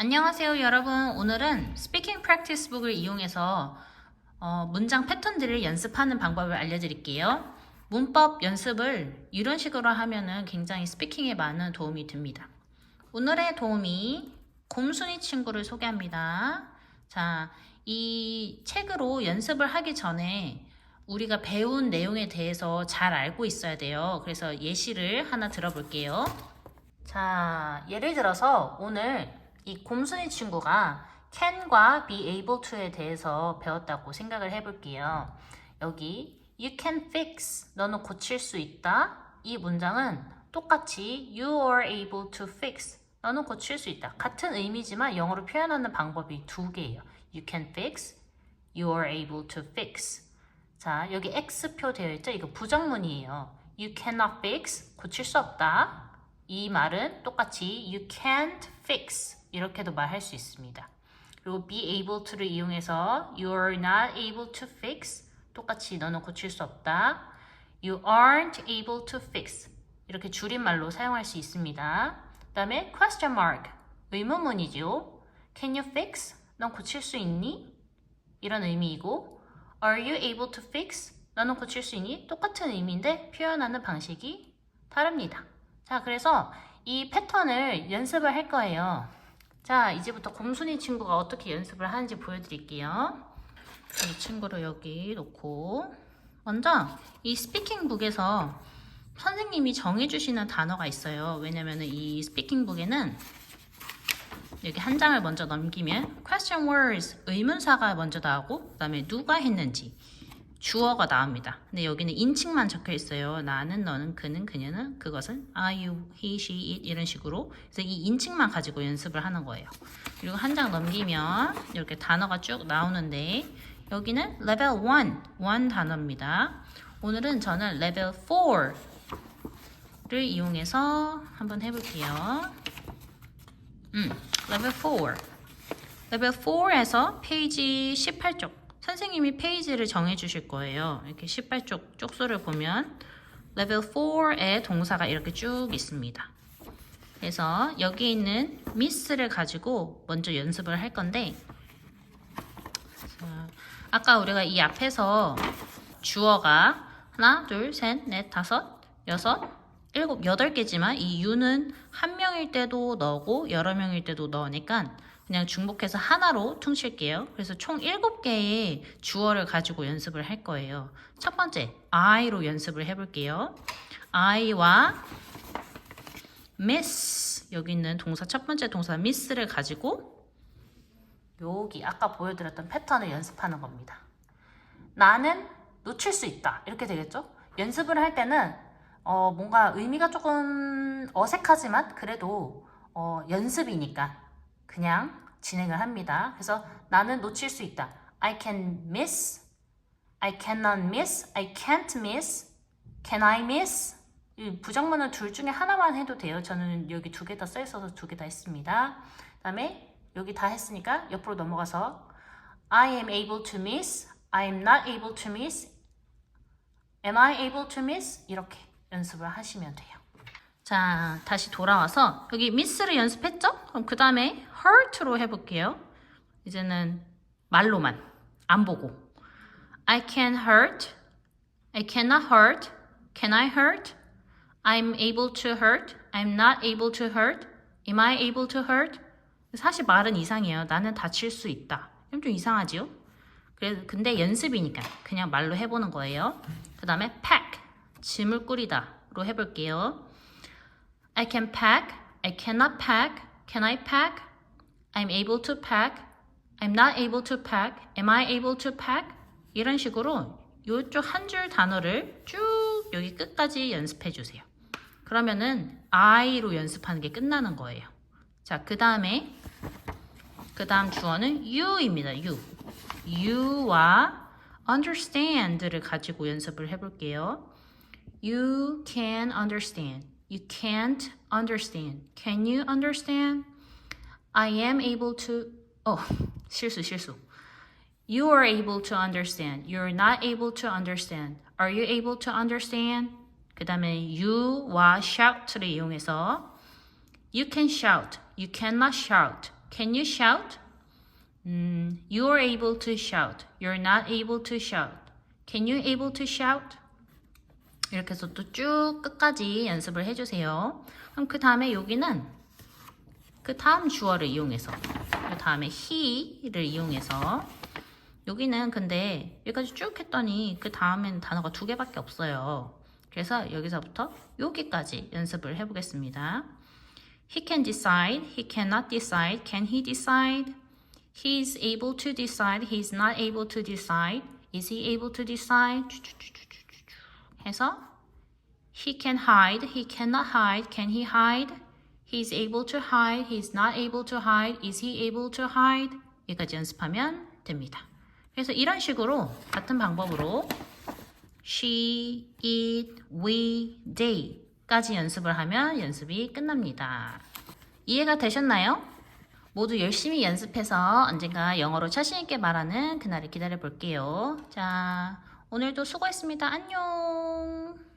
안녕하세요 여러분. 오늘은 스피킹 프랙티스 북을 이용해서 어, 문장 패턴들을 연습하는 방법을 알려드릴게요. 문법 연습을 이런 식으로 하면은 굉장히 스피킹에 많은 도움이 됩니다. 오늘의 도움이 곰순이 친구를 소개합니다. 자, 이 책으로 연습을 하기 전에 우리가 배운 내용에 대해서 잘 알고 있어야 돼요. 그래서 예시를 하나 들어볼게요. 자, 예를 들어서 오늘 이 곰순이 친구가 can과 be able to에 대해서 배웠다고 생각을 해볼게요. 여기 you can fix, 너는 고칠 수 있다. 이 문장은 똑같이 you are able to fix, 너는 고칠 수 있다. 같은 의미지만 영어로 표현하는 방법이 두 개예요. you can fix, you are able to fix. 자, 여기 X표 되어 있죠? 이거 부정문이에요. You cannot fix, 고칠 수 없다. 이 말은 똑같이 you can't fix 이렇게도 말할 수 있습니다. 그리고 be able to를 이용해서 you're not able to fix 똑같이 너는 고칠 수 없다. You aren't able to fix 이렇게 줄임말로 사용할 수 있습니다. 그 다음에 question mark 의문문이죠. Can you fix? 넌 고칠 수 있니? 이런 의미이고 Are you able to fix? 너는 고칠 수 있니? 똑같은 의미인데 표현하는 방식이 다릅니다. 자, 그래서 이 패턴을 연습을 할 거예요. 자, 이제부터 곰순이 친구가 어떻게 연습을 하는지 보여드릴게요. 이 친구를 여기 놓고 먼저 이 스피킹북에서 선생님이 정해주시는 단어가 있어요. 왜냐면 이 스피킹북에는 여기 한 장을 먼저 넘기면 question words 의문사가 먼저 나오고 그 다음에 누가 했는지 주어가 나옵니다. 근데 여기는 인칭만 적혀 있어요. 나는, 너는, 그는, 그녀는, 그것은 are you, he, she, it 이런 식으로. 그래서 이 인칭만 가지고 연습을 하는 거예요. 그리고 한 장 넘기면 이렇게 단어가 쭉 나오는데 여기는 레벨 1, 1 단어입니다. 오늘은 저는 레벨 4를 이용해서 한번 해볼게요. 음, 레벨 4. 레벨 4에서 페이지 18쪽. 선생님이 페이지를 정해 주실 거예요. 이렇게 18쪽 쪽수를 보면 레벨 4의 동사가 이렇게 쭉 있습니다. 그래서 여기 있는 미스를 가지고 먼저 연습을 할 건데 자, 아까 우리가 이 앞에서 주어가 하나, 둘, 셋, 넷, 다섯, 여섯, 일곱, 여덟 개지만 이 U는 한 명일 때도 넣고 여러 명일 때도 넣으니까 그냥 중복해서 하나로 퉁칠게요. 그래서 총 7개의 주어를 가지고 연습을 할 거예요. 첫 번째, I로 연습을 해볼게요. I와 miss, 여기 있는 동사, 첫 번째 동사 miss를 가지고 여기 아까 보여드렸던 패턴을 연습하는 겁니다. 나는 놓칠 수 있다. 이렇게 되겠죠? 연습을 할 때는 어, 뭔가 의미가 조금 어색하지만 그래도 어, 연습이니까 그냥 진행을 합니다. 그래서 나는 놓칠 수 있다. I can miss, I cannot miss, I can't miss, can I miss? 이 부정문은 둘 중에 하나만 해도 돼요. 저는 여기 두 개 다 써 있어서 두 개 다 했습니다. 그 다음에 여기 다 했으니까 옆으로 넘어가서 I am able to miss, I am not able to miss, am I able to miss? 이렇게 연습을 하시면 돼요. 자, 다시 돌아와서 여기 miss를 연습했죠? 그럼 그 다음에 hurt로 해볼게요. 이제는 말로만 안 보고 I can hurt, I cannot hurt, can I hurt? I'm able to hurt, I'm not able to hurt, am I able to hurt? 사실 말은 이상해요. 나는 다칠 수 있다. 좀 이상하지요? 그래, 근데 연습이니까 그냥 말로 해보는 거예요. 그 다음에 pack, 짐을 꾸리다로 해볼게요. I can pack. I cannot pack. Can I pack? I'm able to pack. I'm not able to pack. Am I able to pack? 이런 식으로 이쪽 한 줄 단어를 쭉 여기 끝까지 연습해 주세요. 그러면은 I로 연습하는 게 끝나는 거예요. 자, 그 다음에 그 다음 주어는 you입니다. you. you와 understand를 가지고 연습을 해볼게요. You can understand. You can't understand. Can you understand? I am able to. Oh, 실수, 실수. You are able to understand. You're not able to understand. Are you able to understand? 그 다음에 you와 shout를 이용해서 You can shout. You cannot shout. Can you shout? 음, you're able to shout. You're not able to shout. Can you able to shout? 이렇게 해서 또 쭉 끝까지 연습을 해주세요. 그럼 그 다음에 여기는 그 다음 주어를 이용해서 그 다음에 he를 이용해서 여기는 근데 여기까지 쭉 했더니 그 다음엔 단어가 두 개밖에 없어요. 그래서 여기서부터 여기까지 연습을 해보겠습니다. He can decide. He cannot decide. Can he decide? He is able to decide. He is not able to decide. Is he able to decide? 해서 He can hide. He cannot hide. Can he hide? He is able to hide. He is not able to hide. Is he able to hide? 여기까지 연습하면 됩니다. 그래서 이런 식으로 같은 방법으로 she, it, we, they까지 연습을 하면 연습이 끝납니다. 이해가 되셨나요? 모두 열심히 연습해서 언젠가 영어로 자신있게 말하는 그날을 기다려 볼게요. 자, 오늘도 수고했습니다. 안녕!